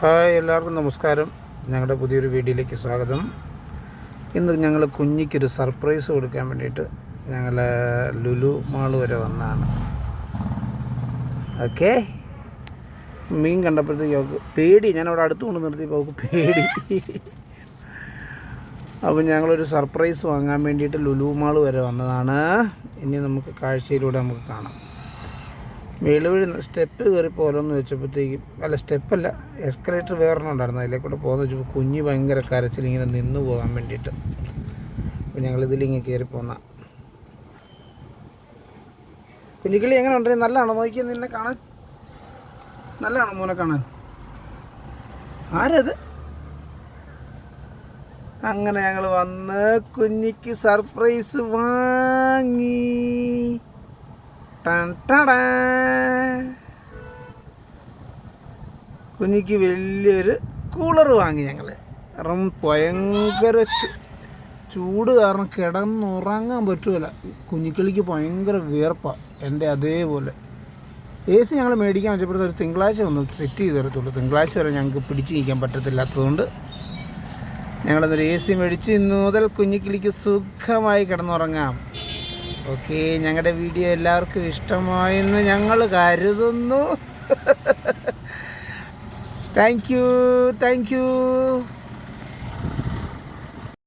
Hi എല്ലാവർക്കും നമസ്കാരം. ഞങ്ങളുടെ പുതിയൊരു വീഡിയോയിലേക്ക് സ്വാഗതം. ഇന്ന് ഞങ്ങൾ കുഞ്ഞിക്കൊരു സർപ്രൈസ് കൊടുക്കാൻ വേണ്ടിയിട്ട് ഞങ്ങൾ ലുലു മാൾ വരെ വന്നതാണ് ഓക്കെ. മീൻ കണ്ടപ്പോഴത്തേക്ക് പേടി. ഞാൻ അവിടെ അടുത്ത് കൊണ്ട് നിർത്തിയപ്പോൾ പേടി. അപ്പോൾ ഞങ്ങളൊരു സർപ്രൈസ് വാങ്ങാൻ വേണ്ടിയിട്ട് ലുലു മാൾ വരെ വന്നതാണ്. ഇനി നമുക്ക് കാഴ്ചയിലൂടെ നമുക്ക് കാണാം. മേൾ വീഴുന്ന സ്റ്റെപ്പ് കയറി പോലെന്ന് വെച്ചപ്പോഴത്തേക്കും അല്ല സ്റ്റെപ്പല്ല എസ്കലേറ്റർ വേറൊന്നും ഉണ്ടായിരുന്നു. അതിലെ കൂടെ പോകുന്ന വെച്ചപ്പോൾ കുഞ്ഞ് ഭയങ്കര കരച്ചിൽ ഇങ്ങനെ നിന്ന് പോകാൻ വേണ്ടിയിട്ട്. അപ്പോൾ ഞങ്ങൾ ഇതിലിങ്ങനെ കയറി പോന്ന. കുഞ്ഞിക്കിളി എങ്ങനെ ഉണ്ട്? നല്ലതാണോ? നോക്കി നിന്നെ കാണാൻ. നല്ലതാണോ മോനെ കാണാൻ? ആരത്? അങ്ങനെ ഞങ്ങൾ വന്ന് കുഞ്ഞിക്ക് സർപ്രൈസ് വാങ്ങി. കുഞ്ഞിക്ക് വലിയൊരു കൂളർ വാങ്ങി ഞങ്ങൾ കാരണം ഭയങ്കര ചൂട് കാരണം കിടന്നുറങ്ങാൻ പറ്റുമല്ല കുഞ്ഞിക്കിളിക്ക് ഭയങ്കര വിയർപ്പാണ് എന്റെ അതേപോലെ. എ സി ഞങ്ങൾ മേടിക്കാൻ വെച്ചപ്പോഴത്തെ ഒരു തിങ്കളാഴ്ച ഒന്ന് സെറ്റ് ചെയ്ത് തരത്തുള്ളൂ. തിങ്കളാഴ്ച വരെ ഞങ്ങൾക്ക് പിടിച്ചു നിൽക്കാൻ പറ്റത്തില്ലാത്തതുകൊണ്ട് ഞങ്ങളതൊരു എ സി മേടിച്ച് ഇന്ന് മുതൽ കുഞ്ഞിക്കിളിക്ക് സുഖമായി കിടന്നുറങ്ങാം. ഓക്കെ ഞങ്ങളുടെ വീഡിയോ എല്ലാവർക്കും ഇഷ്ടമായെന്ന് ഞങ്ങൾ കരുതുന്നു. Thank you thank you